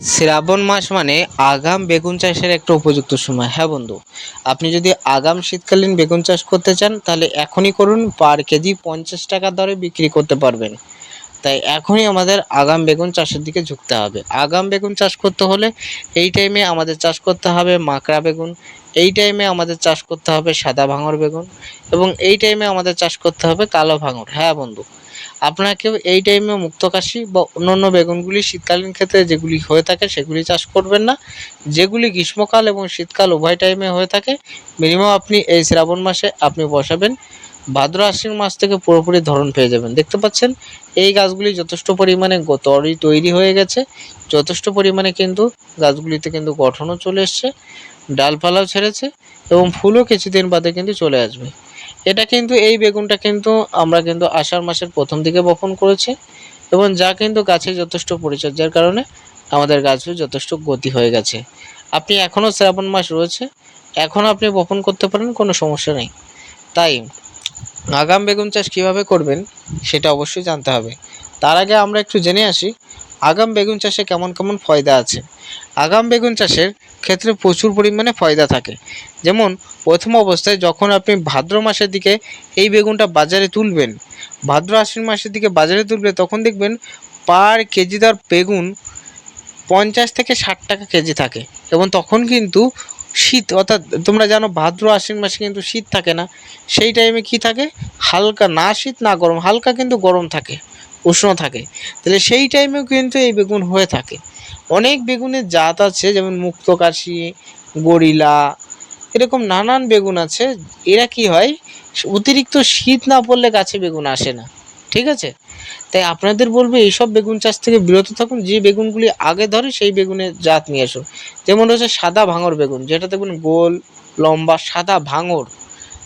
শ্রাবণ মাস মানে আগাম বেগুন চাষের একটা উপযুক্ত সময়। হ্যাঁ বন্ধু, আপনি যদি আগাম শীতকালীন বেগুন চাষ করতে চান, তাহলে এখনই করুন, পার কেজি পঞ্চাশ টাকা দরে বিক্রি করতে পারবেন। তাই এখনই আমাদের আগাম বেগুন চাষের দিকে ঝুঁকতে হবে। আগাম বেগুন চাষ করতে হলে এই টাইমে আমাদের চাষ করতে হবে মাকড়া বেগুন, এই টাইমে আমাদের চাষ করতে হবে সাদা ভাঙর বেগুন এবং এই টাইমে আমাদের চাষ করতে হবে কালো ভাঙর। হ্যাঁ বন্ধু আপনাকেও এই টাইমে মুক্তকাশি বা অন্যান্য বেগুনগুলি শীতকালীন ক্ষেত্রে যেগুলি হয়ে থাকে সেগুলি চাষ করবেন না। যেগুলি গ্রীষ্মকাল এবং শীতকাল উভয় টাইমে হয়ে থাকে, মিনিমাম আপনি এই শ্রাবণ মাসে আপনি বসাবেন। ভাদ্র আশ্বিন মাস থেকে পুরোপুরি ধরন পেয়ে যাবেন। দেখতে পাচ্ছেন, এই গাছগুলি যথেষ্ট পরিমাণে তরি তৈরি হয়ে গেছে। যথেষ্ট পরিমাণে কিন্তু গাছগুলিতে কিন্তু গঠনও চলে এসছে, ডালপালাও ছেড়েছে এবং ফুলও কিছুদিন বাদে কিন্তু চলে আসবে। এটা কিন্তু, এই বেগুনটা কিন্তু আমরা কিন্তু আষাঢ় মাসের প্রথম দিকে বপন করেছি এবং যা কিন্তু গাছে যথেষ্ট পরিচর্যার কারণে আমাদের গাছও যথেষ্ট গতি হয়ে গেছে। আপনি এখনও শ্রাবণ মাস রয়েছে এখনও আপনি বপন করতে পারেন, কোনো সমস্যা নেই। তাই আগাম বেগুন চাষ কীভাবে করবেন সেটা অবশ্যই জানতে হবে। তার আগে আমরা একটু জেনে আসি আগাম বেগুন চাষে কেমন কেমন ফয়দা আছে? আগাম বেগুন চাষের ক্ষেত্রে প্রচুর পরিমাণে ফয়দা থাকে। যেমন, প্রথম অবস্থায় যখন আপনি ভাদ্র মাসের দিকে এই বেগুনটা বাজারে তুলবেন, ভাদ্র আশ্বিন মাসের দিকে বাজারে তুলবে, তখন দেখবেন পার কেজি দর বেগুন পঞ্চাশ থেকে ষাট টাকা কেজি থাকে। এবং তখন কিন্তু শীত, অর্থাৎ তোমরা জানো ভাদ্র আশ্বিন মাসে কিন্তু শীত থাকে না। সেই টাইমে কি থাকে? হালকা না শীত, না গরম, হালকা কিন্তু গরম থাকে। উষ্ণ থাকে। তাহলে সেই টাইমেও কিন্তু এই বেগুন হয়ে থাকে। অনেক বেগুনের জাত আছে, যেমন মুক্তকাশি গরিলা, এরকম নানান বেগুন আছে। এরা কি হয়, অতিরিক্ত শীত না পড়লে গাছে বেগুন আসে না। ঠিক আছে? তাই আপনাদের বলব, এইসব বেগুন চাষ থেকে বিরত থাকুন। যে বেগুনগুলি আগে ধরে, সেই বেগুনের জাত নিয়ে আসুন। যেমন হচ্ছে সাদা ভাঙর বেগুন যেটা দেখুন গোল, লম্বা, সাদা ভাঙর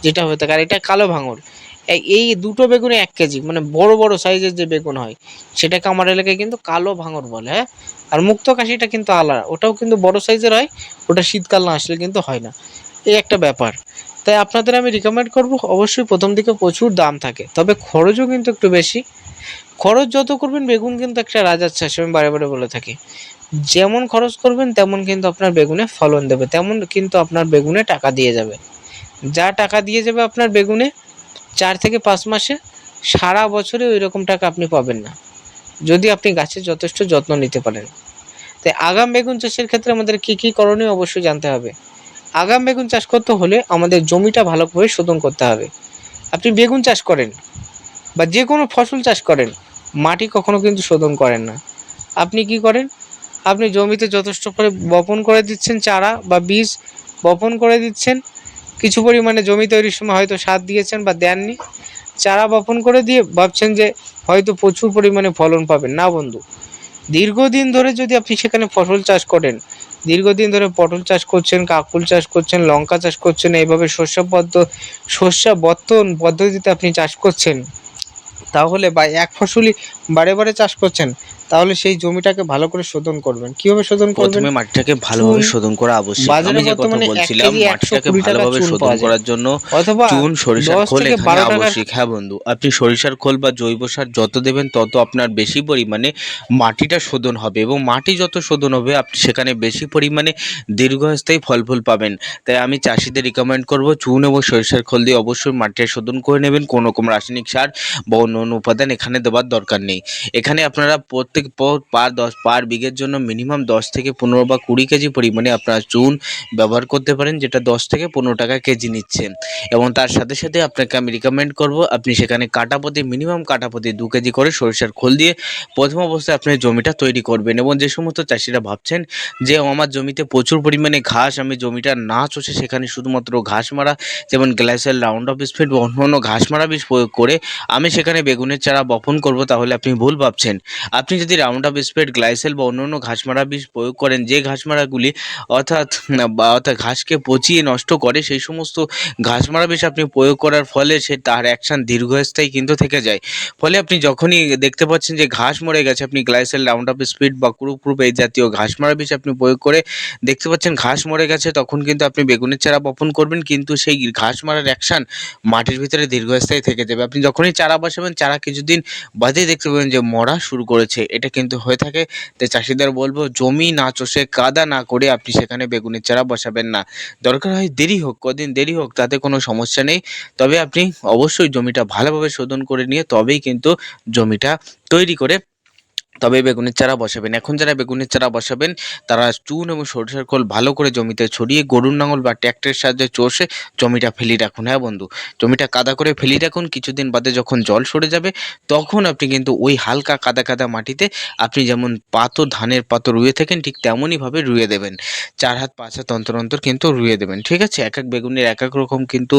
যেটা হয়ে থাকে। আর এটা কালো ভাঙর। এই- দুটো বেগুনে এক কেজি মানে বড় বড় সাইজের যে বেগুন হয়, সেটাকে আমার এলাকায় কিন্তু কালো ভাঙর বলে হ্যাঁ? আর মুক্ত কাশিটা কিন্তু আলাদা, ওটাও কিন্তু বড় সাইজের হয়, ওটা শীতকাল না আসলে কিন্তু হয় না। এই একটা ব্যাপার। তাই আপনাদের আমি রিকমেন্ড করব, অবশ্যই প্রথম দিকে প্রচুর দাম থাকে, তবে খরচও কিন্তু একটু বেশি। খরচ যত করবেন, বেগুন কিন্তু একটা রাজার চাষ, আমি বারে বারে বলে থাকি। যেমন খরচ করবেন, তেমন কিন্তু আপনার বেগুনে ফলন দেবে, তেমন কিন্তু আপনার বেগুনে টাকা দিয়ে যাবে। যা টাকা দিয়ে যাবে আপনার বেগুনে চার থেকে পাঁচ মাসে সারা বছরে ওই রকম টাকা আপনি পাবেন না। যদি আপনি গাছের যথেষ্ট যত্ন নিতে পারেন। তাই আগাম বেগুন চাষের ক্ষেত্রে আমাদের কী কী করণীয় অবশ্যই জানতে হবে। আগাম বেগুন চাষ করতে হলে আমাদের জমিটা ভালোভাবে শোধন করতে হবে। আপনি বেগুন চাষ করেন বা যে কোনো ফসল চাষ করেন, মাটি কখনো কিন্তু শোধন করেন না। আপনি কি করেন? আপনি জমিতে যথেষ্ট করে বপন করে দিচ্ছেন চারা বা বীজ বপন করে দিচ্ছেন। কিছু পরিমাণে জমি তৈরির সময় হয়তো সার দিয়েছেন বা দেননি। চারা বপন করে দিয়ে ভাবছেন যে হয়তো প্রচুর পরিমাণে ফলন পাবেন। না বন্ধু, দীর্ঘদিন ধরে যদি আপনি সেখানে ফসল চাষ করেন, দীর্ঘদিন ধরে পটল চাষ করছেন, কাকুল চাষ করছেন, লঙ্কা চাষ করছেন, এইভাবে শস্য পদ্ধ শস্য বর্তন পদ্ধতিতে আপনি চাষ করছেন, তাহলে বা এক ফসলই বারে বারে চাষ করছেন তাহলে সেই জমিটাকে ভালো করে শোধন করবেন। কীভাবে শোধন করবেন? প্রথমে মাটিটাকে ভালোভাবে শোধন করা আবশ্যক। বাজারে আমি যে কথা বর্তমানে বলছিলাম মাটিটাকে ভালোভাবে শোধন করার জন্য অথবা চুন সরিষার খোল এখানে আবশ্যিক। হ্যাঁ বন্ধু আপনি সরিষার খোল বা জৈব সার যত দেবেন তত আপনার বেশি পরিমাণে মাটিটা শোধন হবে এবং মাটি যত শোধন হবে আপনি সেখানে বেশি পরিমাণে দীর্ঘস্থায়ী ফল ফুল পাবেন। তাই আমি চাষিদের রিকমেন্ড করব চুন এবং সরিষার খোল দিয়ে অবশ্যই মাটিটা শোধন করে নেবেন। কোনো রকম রাসায়নিক সার বা অন্য অন্য উপাদান এখানে দেওয়ার দরকার নেই। এখানে আপনারা প্রত্যেক পার দশ, পার বিঘের জন্য মিনিমাম দশ থেকে পনেরো বা কুড়ি কেজি পরিমাণে আপনারা চুন ব্যবহার করতে পারেন, যেটা দশ থেকে পনেরো টাকা কেজি নিচ্ছে। এবং তার সাথে সাথে আপনাকে আমি রিকমেন্ড করব, আপনি সেখানে কাটাপতি মিনিমাম কাটাপতি দু কেজি করে সরিষার খোল দিয়ে প্রথম অবস্থায় আপনি জমিটা তৈরি করবেন। এবং যে সমস্ত চাষিরা ভাবছেন যে আমার জমিতে প্রচুর পরিমাণে ঘাস, আমি জমিটা না চষে সেখানে শুধুমাত্র ঘাস মারা, যেমন গ্লাসের রাউন্ড অফ স্পিড বা অন্য অন্য ঘাস মারা বিষ প্রয়োগ করে আমি সেখানে বেগুনের চারা বপন করব, তাহলে আপনি ভুল ভাবছেন। আপনি যদি রাউন্ড অফ স্পিড গ্লাইসেল বা অন্য অন্য ঘাস মারা বিষ প্রয়োগ করেন, যে ঘাসমারাগুলি অর্থাৎ, বা অর্থাৎ ঘাসকে পচিয়ে নষ্ট করে, সেই সমস্ত ঘাসমারা বিষ আপনি প্রয়োগ করার ফলে সে তার অ্যাকশন দীর্ঘস্থায়ী কিন্তু থেকে যায়। ফলে আপনি যখনই দেখতে পাচ্ছেন যে ঘাস মরে গেছে, আপনি গ্লাইসেল রাউন্ড অফ স্পিড বা ক্রুপ ক্রুপ এই জাতীয় ঘাসমারা বিষ আপনি প্রয়োগ করে দেখতে পাচ্ছেন ঘাস মরে গেছে, তখন কিন্তু আপনি বেগুনের চারা বপন করবেন, কিন্তু সেই ঘাস মারার অ্যাকশন মাটির ভিতরে দীর্ঘস্থায়ী থেকে যাবে। আপনি যখনই চারা বসাবেন, চারা কিছুদিন বাদেই দেখতে পাবেন যে মরা শুরু করেছে। এটা কিন্তু হয়ে থাকে। তাই চাষিদের বলব, জমি না চষে কাদা না করে আপনি সেখানে বেগুনের চারা বসাবেন না। দরকার হয় দেরি হোক, কদিন দেরি হোক, তাতে কোনো সমস্যা নেই। তবে আপনি অবশ্যই জমিটা ভালোভাবে শোধন করে নিয়ে তবেই কিন্তু জমিটা তৈরি করে তবে বেগুনের চারা বসাবেন। এখন যারা বেগুনের চারা বসাবেন, তারা চুন এবং সরিষার খোল ভালো করে জমিতে ছড়িয়ে গরুর নাঙল বা ট্র্যাক্টরের সাহায্যে চষে জমিটা ফেলি রাখুন। হ্যাঁ বন্ধু, জমিটা কাদা করে ফেলি রাখুন। কিছুদিন বাদে যখন জল সরে যাবে, তখন আপনি কিন্তু ওই হালকা কাদা কাদা মাটিতে আপনি যেমন পাতো ধানের পাতো রুয়ে থাকেন, ঠিক তেমনইভাবে রুয়ে দেবেন। চার হাত, পাঁচ হাত অন্তর অন্তর কিন্তু রুয়ে দেবেন, ঠিক আছে? এক এক বেগুনের এক এক রকম কিন্তু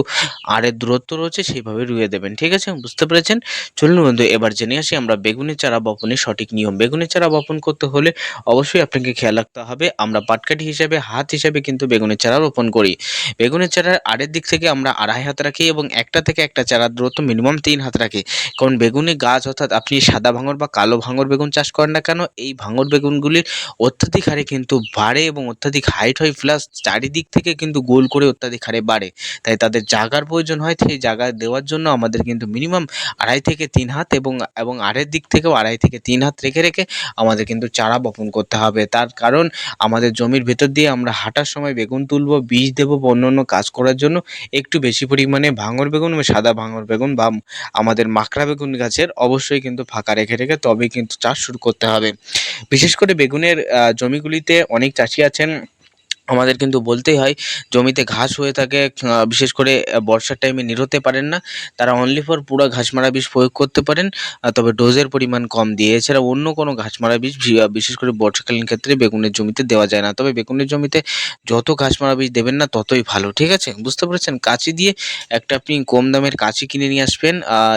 আরের দূরত্ব রয়েছে, সেইভাবে রুয়ে দেবেন, ঠিক আছে? বুঝতে পেরেছেন? চলুন বন্ধু, এবার জেনে আসি আমরা বেগুনের চারা বপনের সঠিক নিয়ম বেগুনের চারা বপন করতে হলে অবশ্যই আপনাকে খেয়াল রাখতে হবে। আমরা পাটকাঠি হিসেবে, হাত হিসেবে কিন্তু বেগুনের চারা রোপণ করি। বেগুনের চারার আড়ের দিক থেকে আমরা আড়াই হাত রাখি এবং একটা থেকে একটা চারার দূরত্ব মিনিমাম তিন হাত রাখি। কারণ বেগুনের গাছ অর্থাৎ আপনি সাদা ভাঙর বা কালো ভাঙর বেগুন চাষ করেন না কেন, এই ভাঙর বেগুনগুলির অত্যাধিক হারে কিন্তু বাড়ে এবং অত্যাধিক হাইট হয় প্লাস চারিদিক থেকে কিন্তু গোল করে অত্যাধিক হারে বাড়ে। তাই তাদের জাগার প্রয়োজন হয়, সেই জায়গা দেওয়ার জন্য আমাদের কিন্তু মিনিমাম আড়াই থেকে তিন হাত এবং এবং আড়ের দিক থেকেও আড়াই থেকে তিন হাত রেখে রেখে রেখে আমাদের কিন্তু চারা বপন করতে হবে। তার কারণ আমাদের জমির ভেতর দিয়ে আমরা হাঁটার সময় বেগুন তুলব, বীজ দেবো অন্য অন্য কাজ করার জন্য একটু বেশি পরিমাণে ভাঙর বেগুন বা সাদা ভাঙর বেগুন বা আমাদের মাকড়া বেগুন গাছের অবশ্যই কিন্তু ফাঁকা রেখে রেখে তবেই কিন্তু চাষ শুরু করতে হবে। বিশেষ করে বেগুনের জমিগুলিতে অনেক চাষি আছেন আমাদের কিন্তু বলতেই হয়, জমিতে ঘাস হয়ে থাকে বিশেষ করে বর্ষার টাইমে নিরোতে পারেন না। তারা অনলি ফর পুরো ঘাস মারা বিষ প্রয়োগ করতে পারেন তবে ডোজের পরিমাণ কম দিয়ে। এছাড়া অন্য কোনো ঘাস মারা বিষ বিশেষ করে বর্ষাকালীন ক্ষেত্রে বেগুনের জমিতে দেওয়া যায় না। তবে বেগুনের জমিতে যত ঘাস মারা বিষ দেবেন না, ততই ভালো, ঠিক আছে? বুঝতে পেরেছেন? কাঁচি দিয়ে একটা আপনি কম দামের কাঁচি কিনে নিয়ে আসবেন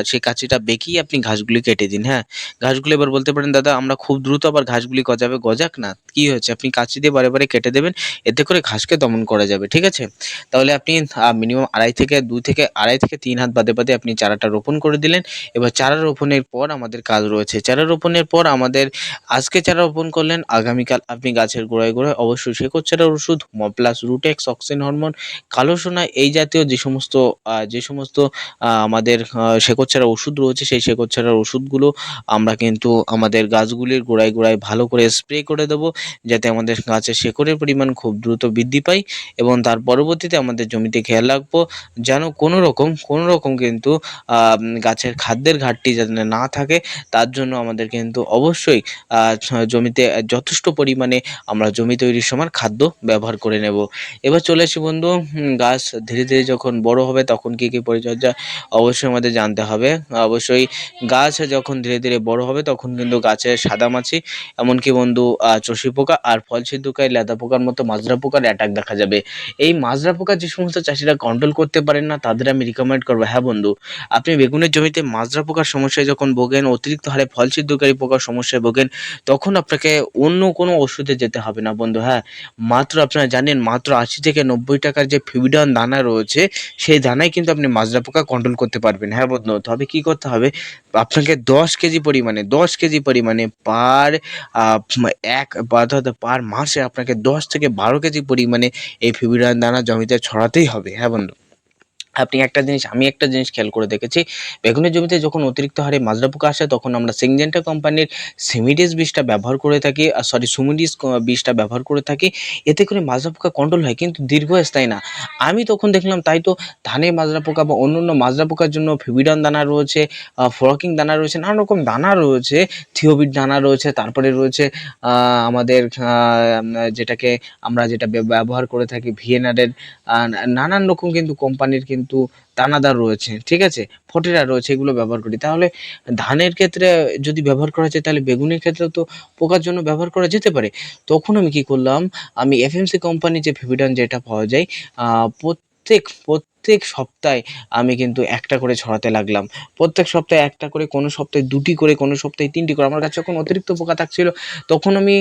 সেই কাঁচিটা বেঁকিয়ে আপনি ঘাসগুলি কেটে দিন হ্যাঁ? ঘাসগুলি এবার বলতে পারেন, দাদা, আমরা খুব দ্রুত আবার ঘাসগুলি গজাবে, গজাক না। কি হয়েছে? আপনি কাঁচি দিয়ে বারে বারে কেটে দেবেন এতে করে ঘাসকে দমন করা যাবে, ঠিক আছে? তাহলে আপনি মিনিমাম আড়াই থেকে দুই থেকে, আড়াই থেকে তিন হাত বাদে বাদে আপনি চারাটা রোপণ করে দিলেন। এবার চারা রোপণের পর আমাদের কাজ রয়েছে। চারা রোপণের পর আমাদের, আজকে চারা রোপণ করলেন, আগামীকাল আপনি গাছের গোড়ায় গোড়ায় অবশ্যই শেকড় চারার ওষুধ মপ্লাস রুটেক্স অক্সিন হরমোন কালো সোনা, এই জাতীয় যে সমস্ত যে সমস্ত আমাদের শেকড় চারা ওষুধ রয়েছে, সেই শেকড় চারার ওষুধগুলো আমরা কিন্তু আমাদের গাছগুলির গোড়ায় গোড়ায় ভালো করে স্প্রে করে দেবো, যাতে আমাদের গাছের শেকড়ের পরিমাণ খুব দ্রুত বৃদ্ধি পায় এবং তার পরবর্তীতে আমাদের জমিতে খেয়াল রাখব যেন কোনো রকম কোনো রকম কিন্তু গাছের খাদ্যের ঘাটতি যাতে না থাকে, তার জন্য আমাদের কিন্তু অবশ্যই জমিতে যথেষ্ট পরিমাণে আমরা জমি তৈরির সময় খাদ্য ব্যবহার করে নেব। এবার চলে আসি বন্ধু গাছ ধীরে ধীরে যখন বড় হবে তখন কী কী পরিচর্যা অবশ্যই আমাদের জানতে হবে। অবশ্যই গাছ যখন ধীরে ধীরে বড় হবে তখন কিন্তু গাছের সাদামাছি এমনকি বন্ধু চষি পোকা আর ফল ছিদ্রকারী লেদা পোকার মতো মাজরা পোকার অ্যাটাক দেখা যাবে। এই মাজরা পোকা যে সমস্ত চাষিরা কন্ট্রোল করতে পারেন না, তাদের আমি রিকমেন্ড করব। হ্যাঁ বন্ধু, আপনি বেগুনের জমিতে মাজরা পোকার সমস্যায় যখন ভোগেন, অতিরিক্ত হারে ফল ছিদ্রকারী পোকার সমস্যায় ভোগেন, তখন আপনাকে অন্য কোনো ওষুধে যেতে হবে না বন্ধু। হ্যাঁ মাত্র আপনারা জানেন, মাত্র আশি থেকে নব্বই টাকার যে ফিবিডন দানা রয়েছে, সেই দানায় কিন্তু আপনি মাজরা পোকা কন্ট্রোল করতে পারবেন। হ্যাঁ বন্ধু, তবে কি করতে হবে? আপনাকে দশ কেজি পরিমাণে, দশ কেজি পরিমাণে পার এক অর্থাৎ পার মাসে আপনাকে দশ থেকে বারো কেজি পরিমাণে এই ফিবিডান দানা জমিতে ছড়াতেই হবে হ্যাঁ বন্ধু? আপনি একটা জিনিস, আমি একটা জিনিস খেয়াল করে দেখেছি, বেগুনের জমিতে যখন অতিরিক্ত হারে মাজরা পোকা আসে, তখন আমরা সিংজেন্টা কোম্পানির সিমিডিস বীজটা ব্যবহার করে থাকি সরি সুমিডিস বীজটা ব্যবহার করে থাকি, এতে করে মাজরা পোকা কন্ট্রোল হয়, কিন্তু দীর্ঘস্থায়ী না। আমি তখন দেখলাম তাই তো ধানে মাজরা পোকা বা অন্য অন্য মাজরা পোকার জন্য ফিবিডন দানা রয়েছে ফ্রকিং দানা রয়েছে নানা রকম দানা রয়েছে থিওবিট দানা রয়েছে, তারপরে রয়েছে আমাদের যেটাকে আমরা যেটা ব্যবহার করে থাকি ভিএনআরের নানান রকম কিন্তু কোম্পানির কিন্তু দানাদার রয়েছে ঠিক আছে? ফটেরা রয়েছে এগুলো ব্যবহার করি। তাহলে ধানের ক্ষেত্রে যদি ব্যবহার করা যায় তাহলে বেগুনের ক্ষেত্রে তো পোকার জন্য ব্যবহার করা যেতে পারে। তখন আমি কি করলাম আমি এফএমসি কোম্পানি যে ফেভিডান যেটা পাওয়া যায় আহ, প্রত্যেক প্রত্যেক সপ্তাহে আমি কিন্তু একটা করে ছড়াতে লাগলাম। প্রত্যেক সপ্তাহে একটা করে, কোনো সপ্তাহে দুটি করে, কোনো সপ্তাহে তিনটি করে। আমার কাছে যখন অতিরিক্ত পোকা থাকছিল, তখন আমি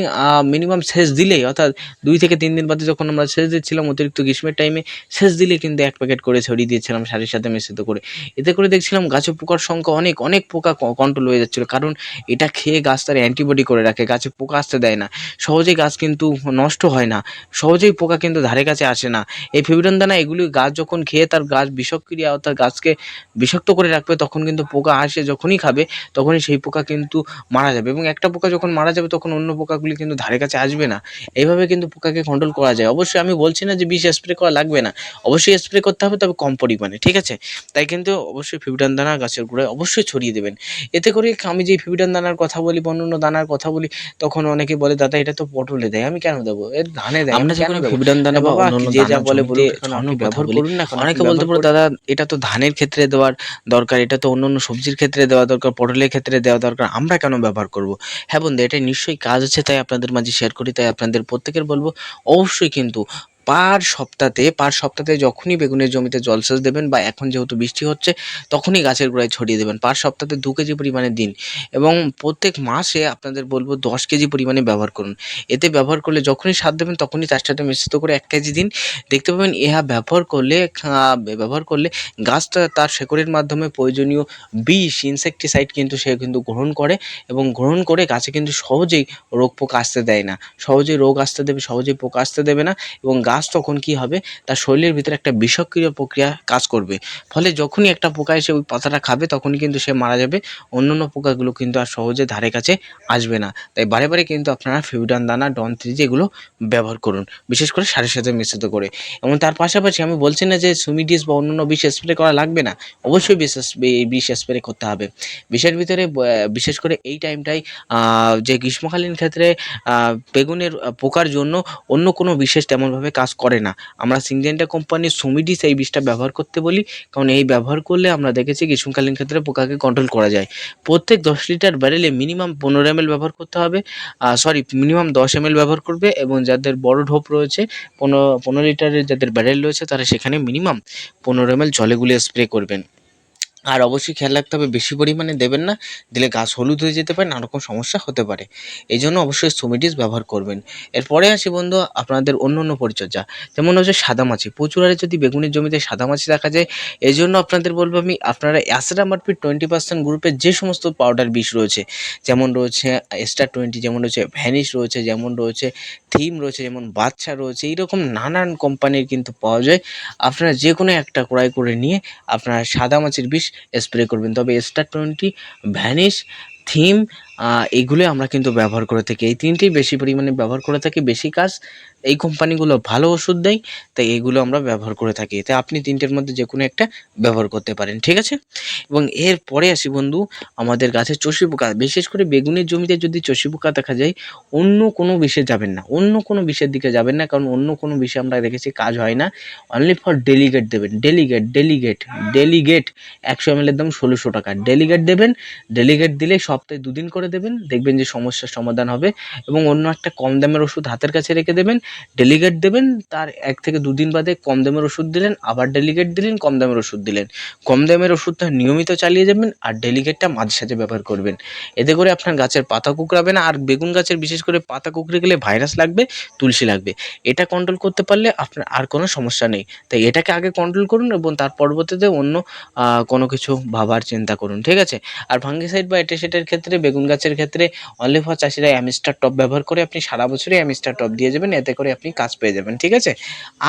মিনিমাম শেষ দিলেই, অর্থাৎ দুই থেকে তিন দিন বাদে যখন আমরা শেষ দিচ্ছিলাম অতিরিক্ত গ্রীষ্মের টাইমে শেষ দিলে কিন্তু এক প্যাকেট করে ছড়িয়ে দিয়েছিলাম সারের সাথে মিশ্রিত করে। এতে করে দেখছিলাম গাছে পোকার সংখ্যা অনেক অনেক পোকা কন্ট্রোল হয়ে যাচ্ছিল। কারণ এটা খেয়ে গাছ তার অ্যান্টিবডি করে রাখে, গাছে পোকা আসতে দেয় না। সহজেই গাছ কিন্তু নষ্ট হয় না। সহজেই পোকা কিন্তু ধারে কাছে আসে না। এই ফিবিডন দানা, এগুলি গাছ যখন খেয়ে তার তার গাছ বিষক্রিয়া অর্থাৎ গাছকে বিষাক্ত করে রাখবে তখন কিন্তু পোকা আসে যখনই খাবে তখনই সেই পোকা কিন্তু মারা যাবে। এবং একটা পোকা যখন মারা যাবে তখন অন্য পোকাগুলি কিন্তু ধারে কাছে আসবে না। এইভাবে কিন্তু পোকাকে কন্ট্রোল করা যায়। অবশ্যই আমি বলছি না যে বিষ স্প্রে করা লাগবে না। অবশ্যই স্প্রে করতে হবে তবে কম পরিমাণে ঠিক আছে? তাই কিন্তু অবশ্যই ফিবিডান দানা গাছের গোড়ায় অবশ্যই ছড়িয়ে দেবেন। এতে করে আমি যে ফিবিডান দানার কথা বলি বা অন্যান্য দানার কথা বলি তখন অনেকে বলে দাদা এটা তো পটলে দেয়। আমি কেন দেবো? এর ধানে দেয়। আমরা যখন ফিবিডান দানা বা অন্যান্য যে যা বলে কথা ব্যবহার করুন না অনেকে বলতে পারো দাদা এটা তো ধানের ক্ষেত্রে দেওয়ার দরকার এটা তো অন্যান্য সবজির ক্ষেত্রে দেওয়া দরকার পটলের ক্ষেত্রে দেওয়া দরকার আমরা কেন ব্যবহার করব? হ্যাঁ বন্ধু এটা নিশ্চয়ই কাজ আছে তাই আপনাদের মাঝে শেয়ার করি তাই আপনাদের প্রত্যেকের বলব অবশ্যই কিন্তু পার সপ্তাহে পার সপ্তাহে যখনই বেগুনের জমিতে জলসেচ দেবেন বা এখন যেহেতু বৃষ্টি হচ্ছে, তখনই গাছের গোড়ায় ছড়িয়ে দেবেন। পার সপ্তাহে দু কেজি পরিমাণে দিন এবং প্রত্যেক মাসে আপনাদের বলব দশ কেজি পরিমাণে ব্যবহার করুন। এতে ব্যবহার করলে যখনই সার দেবেন, তখনই তার সাথে মিশ্রিত করে এক কেজি দিন। দেখতে পাবেন ইহা ব্যবহার করলে ব্যবহার করলে গাছটা তার শেকড়ের মাধ্যমে প্রয়োজনীয় বিষ ইনসেকটিসাইড কিন্তু সে কিন্তু গ্রহণ করে এবং গ্রহণ করে গাছে কিন্তু সহজেই রোগ পোকা আসতে দেয় না। সহজেই রোগ আসতে দেবে, সহজেই পোকা আসতে দেবে না এবং গাছ তখন কি হবে? তার শরীরের ভিতরে একটা বিষক্রিয় প্রক্রিয়া কাজ করবে। ফলে যখনই একটা পোকা এসে ওই পাতাটা খাবে, তখনই কিন্তু সে মারা যাবে। অন্যান্য পোকাগুলো কিন্তু আর সহজে ধারে কাছে আসবে না। তাই বারে বারে কিন্তু আপনারা ফিউডান দানা, ডন থ্রি যেগুলো ব্যবহার করুন। বিশেষ করে সারের সাথে মিশ্রিত করে। এবং তার পাশাপাশি আমি বলছি না যে সুমিডিস বা অন্যান্য বিষ স্প্রে করা লাগবে না। অবশ্যই বিষ বিষ স্প্রে করতে হবে। বিষের ভিতরে বিশেষ করে এই টাইমটাই যে গ্রীষ্মকালীন ক্ষেত্রে বেগুনের পোকার জন্য অন্য কোনো বিশেষ তেমনভাবে কাজ করে না। আমরা সিংজেন্টা কোম্পানির সুমিডিস এই বিষটা ব্যবহার করতে বলি, কারণ এই ব্যবহার করলে আমরা দেখেছি গ্রীষ্মকালীন ক্ষেত্রে পোকাকে কন্ট্রোল করা যায়। প্রত্যেক দশ লিটার ব্যারেলে মিনিমাম পনেরো এম ব্যবহার করতে হবে সরি মিনিমাম দশ এম ব্যবহার করবে এবং যাদের বড় ঢোপ রয়েছে, পনেরো পনেরো লিটারের যাদের ব্যারেল রয়েছে, তারা সেখানে মিনিমাম পনেরো এম জলে গুলে স্প্রে করবেন। আর অবশ্যই খেয়াল রাখতে হবে, বেশি পরিমাণে দেবেন না, দিলে গাছ হলুদ হয়ে যেতে পারে নানা রকম সমস্যা হতে পারে। এই জন্য অবশ্যই সোমিডিস ব্যবহার করবেন। এরপরে আসি বন্ধু, আপনাদের অন্য অন্য পরিচর্যা। যেমন হচ্ছে সাদামাছি প্রচুর হারে যদি বেগুনের জমিতে সাদা সাদামাছি দেখা যায়, এই জন্য আপনাদের বলব আমি, আপনারা অ্যাসরামারপি টোয়েন্টি পার্সেন্ট গ্রুপের যে সমস্ত পাউডার বিষ রয়েছে, যেমন রয়েছে স্টার টোয়েন্টি যেমন রয়েছে ভ্যানিশ রয়েছে, যেমন রয়েছে থিম রয়েছে, যেমন বাচ্চা রয়েছে, এইরকম নানান কোম্পানির কিন্তু পাওয়া যায়। আপনারা যে কোনো একটা ক্রয় করে নিয়ে আপনারা সাদামাছির বিষ স্প্রে করবেন। তবে স্টার টোয়েন্টি ভ্যানিশ থিম এইগুলো আমরা কিন্তু ব্যবহার করে থাকি। এই তিনটেই বেশি পরিমাণে ব্যবহার করে থাকি, বেশি কাজ। এই কোম্পানিগুলো ভালো ওষুধ দেয়, তাই এগুলো আমরা ব্যবহার করে থাকি। তাই আপনি তিনটের মধ্যে যে কোনো একটা ব্যবহার করতে পারেন, ঠিক আছে? এবং এর পরে আসি বন্ধু, আমাদের গাছে চষি পোকা, বিশেষ করে বেগুনের জমিতে যদি চষি পোকা দেখা যায়, অন্য কোনো বিষে যাবেন না। অন্য কোনো বিষের দিকে যাবেন না, কারণ অন্য কোনো বিষে আমরা দেখেছি কাজ হয় না। অনলি ফর ডেলিগেট দেবেন। ডেলিগেট ডেলিগেট ডেলিগেট একশো এম এর দাম ষোলোশো টাকা। ডেলিগেট দেবেন ডেলিগেট দিলে সপ্তাহে দুদিন করে দেবেন, দেখবেন যে সমস্যার সমাধান হবে এবং অন্য একটা কম দামের ওষুধ হাতের কাছে রেখে দেবেন ডেলিগেট দেবেন, তার এক থেকে দুদিন বাদে কম দামের ওষুধ দিলেন, আবার ডেলিগেট দিলেন, কম দামের ওষুধ দিলেন। কম দামের ওষুধটা নিয়মিত চালিয়ে যাবেন আর ডেলিগেটটা মাঝে সাঝে ব্যবহার করবেন। এতে করে আপনার গাছের পাতা কুকড়াবে না, আর বেগুন গাছের বিশেষ করে পাতা কুকড়ে গেলে ভাইরাস লাগবে, তুলসী লাগবে। এটা কন্ট্রোল করতে পারলে আপনার আর কোনো সমস্যা নেই। তাই এটাকে আগে কন্ট্রোল করুন এবং তার পরবর্তীতে অন্য কোনো কিছু ভাবার চিন্তা করুন, ঠিক আছে? আর ফাঙ্গিসাইড বা এটা সেটার ক্ষেত্রে বেগুন গাছের ক্ষেত্রে অনলি চাষিরা অ্যামিস্টার টপ ব্যবহার করে আপনি সারা বছরই অ্যামিস্টার টপ দিয়ে যাবেন, এতে করে আপনি কাজ পেয়ে যাবেন, ঠিক আছে?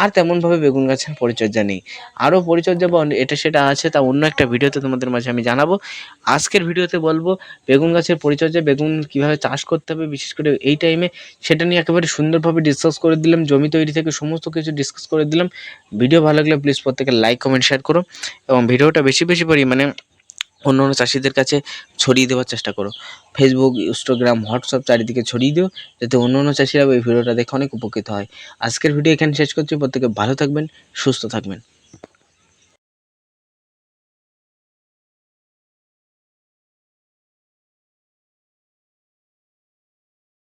আর তেমনভাবে বেগুন গাছের পরিচর্যা নেই। আরও পরিচর্যা বা এটা সেটা আছে, তা অন্য একটা ভিডিওতে তোমাদের মাঝে আমি জানাব। আজকের ভিডিওতে বলব, বেগুন গাছের পরিচর্যা, বেগুন কীভাবে চাষ করতে হবে, বিশেষ করে এই টাইমে সেটা নিয়ে একেবারে সুন্দরভাবে ডিসকাস করে দিলাম, জমি তৈরি থেকে সমস্ত কিছু ডিসকাস করে দিলাম। ভিডিও ভালো লাগলে প্লিজ প্রত্যেকে লাইক কমেন্ট শেয়ার করো। এবং ভিডিওটা বেশি বেশি পরিমাণে অন্য অন্য চাষিদের কাছে ছড়িয়ে দেওয়ার চেষ্টা করো। ফেসবুক ইনস্টাগ্রাম হোয়াটসঅ্যাপ চারিদিকে ছড়িয়ে দিও, যাতে অন্য অন্য চাষিরা এই ভিডিওটা দেখে অনেক উপকৃত হয়। আজকের ভিডিও এখানে শেষ করছি। প্রত্যেকে ভালো থাকবেন, সুস্থ থাকবেন।